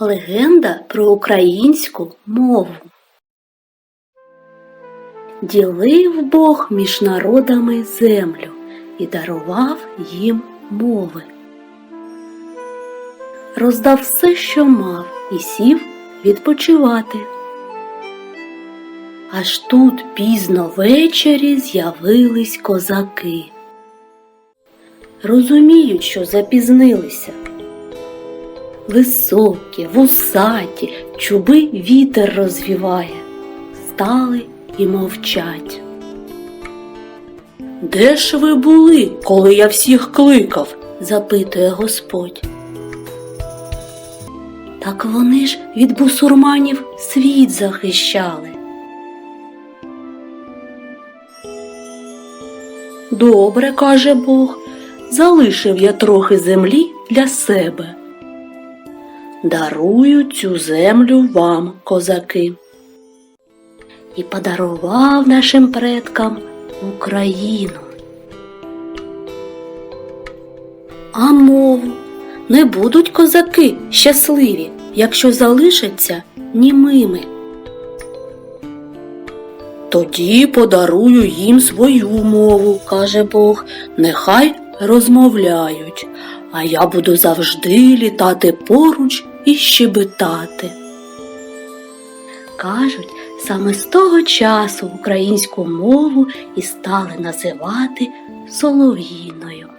Легенда про українську мову. Ділив Бог між народами землю і дарував їм мови. Роздав все, що мав, і сів відпочивати. Аж тут пізно ввечері з'явились козаки. Розуміють, що запізнилися. Високі, вусаті, чуби вітер розвіває, стали і мовчать. Де ж ви були, коли я всіх кликав? запитує Господь. Так вони ж від бусурманів світ захищали. Добре, каже Бог, залишив я трохи землі для себе. Дарую цю землю вам, козаки. І подарував нашим предкам Україну. А мову не будуть козаки щасливі, якщо залишаться німими. Тоді подарую їм свою мову, каже Бог, нехай розмовляють, а я буду завжди літати поруч і щебетати. Кажуть, саме з того часу українську мову і стали називати солов'їною.